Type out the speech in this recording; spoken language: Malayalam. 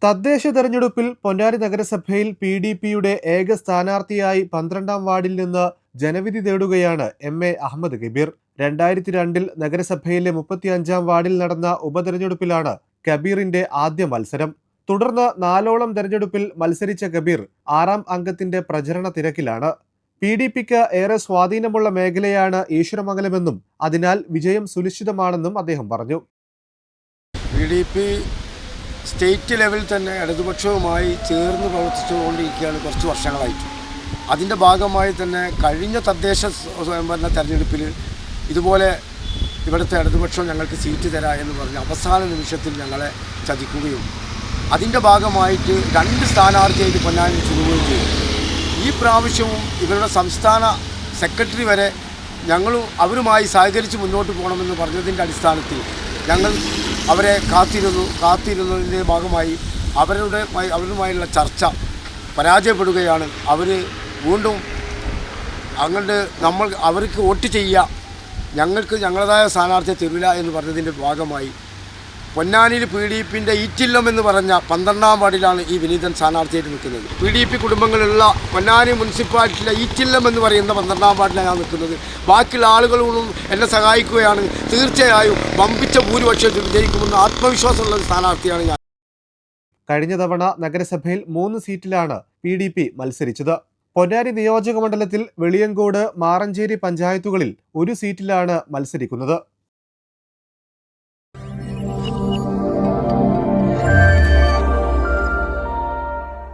തദ്ദേശ തെരഞ്ഞെടുപ്പിൽ പൊന്നാനി നഗരസഭയിൽ പി ഡി പിയുടെ ഏക സ്ഥാനാർത്ഥിയായി പന്ത്രണ്ടാം വാർഡിൽ നിന്ന് ജനവിധി തേടുകയാണ് എം എ അഹമ്മദ് കബീർ. രണ്ടായിരത്തി രണ്ടിൽ നഗരസഭയിലെ മുപ്പത്തിയഞ്ചാം വാർഡിൽ നടന്ന ഉപതെരഞ്ഞെടുപ്പിലാണ് കബീറിന്റെ ആദ്യ മത്സരം. തുടർന്ന് നാലോളം തെരഞ്ഞെടുപ്പിൽ മത്സരിച്ച കബീർ ആറാം അംഗത്തിന്റെ പ്രചരണ തിരക്കിലാണ്. പി ഡി പിക്ക് ഏറെ സ്വാധീനമുള്ള മേഖലയാണ് ഈശ്വരമംഗലമെന്നും അതിനാൽ വിജയം സുനിശ്ചിതമാണെന്നും അദ്ദേഹം പറഞ്ഞു. പി ഡി പി സ്റ്റേറ്റ് ലെവലിൽ തന്നെ ഇടതുപക്ഷവുമായി ചേർന്ന് പ്രവർത്തിച്ചുകൊണ്ടിരിക്കുകയാണ് കുറച്ച് വർഷങ്ങളായിട്ട്. അതിന്റെ ഭാഗമായി തന്നെ കഴിഞ്ഞ തദ്ദേശ സ്വയംഭരണ തെരഞ്ഞെടുപ്പിൽ ഇതുപോലെ ഇവിടുത്തെ ഇടതുപക്ഷം ഞങ്ങൾക്ക് സീറ്റ് തരാം എന്ന് പറഞ്ഞ് അവസാന നിമിഷത്തിൽ ഞങ്ങളെ ചതിക്കുകയും അതിന്റെ ഭാഗമായിട്ട് രണ്ട് സ്ഥാനാർത്ഥിയായിട്ട് പൊന്നാനി ചുരുങ്ങുകയും ചെയ്തു. ഈ പ്രാവശ്യവും ഇവരുടെ സംസ്ഥാന സെക്രട്ടറി വരെ ഞങ്ങളും അവരുമായി സഹകരിച്ച് മുന്നോട്ട് പോകണമെന്ന് പറഞ്ഞതിന്റെ അടിസ്ഥാനത്തിൽ ഞങ്ങൾ അവരെ കാത്തിരുന്നു കാത്തിരുന്നതിന്റെ ഭാഗമായി അവരുടെ അവരുമായുള്ള ചർച്ച പരാജയപ്പെടുകയാണ്. അവർ വീണ്ടും അങ്ങോട്ട് നമ്മൾ അവർക്ക് വോട്ട് ചെയ്യുക. ഞങ്ങൾക്ക് ഞങ്ങളുടേതായ സ്ഥാനാർത്ഥിയെ തരില്ല എന്ന് പറഞ്ഞതിന്റെ ഭാഗമായി പൊന്നാനിയിൽ പി ഡി പിന്റെ ഈറ്റില്ലം എന്ന് പറഞ്ഞ പന്ത്രണ്ടാം വാർഡിലാണ് ഈ വിനീതൻ സ്ഥാനാർത്ഥിയായിട്ട് നിൽക്കുന്നത്. പി ഡി പി കുടുംബങ്ങളുള്ള പൊന്നാനി മുനിസിപ്പാലിറ്റിയിലെ ഈറ്റില്ലം എന്ന് പറയുന്ന പന്ത്രണ്ടാം വാർഡിലാണ് ഞാൻ നിൽക്കുന്നത്. ബാക്കിയുള്ള ആളുകളോടും എന്നെ സഹായിക്കുകയാണ്. തീർച്ചയായും വമ്പിച്ച ഭൂരിപക്ഷത്തിൽ വിജയിക്കുമെന്ന് ആത്മവിശ്വാസമുള്ള ഒരു സ്ഥാനാർത്ഥിയാണ് ഞാൻ. കഴിഞ്ഞ തവണ നഗരസഭയിൽ മൂന്ന് സീറ്റിലാണ് പി ഡി പി മത്സരിച്ചത്. പൊന്നാനി നിയോജക മണ്ഡലത്തിൽ വെളിയങ്കോട് മാറഞ്ചേരി പഞ്ചായത്തുകളിൽ ഒരു സീറ്റിലാണ് മത്സരിക്കുന്നത്.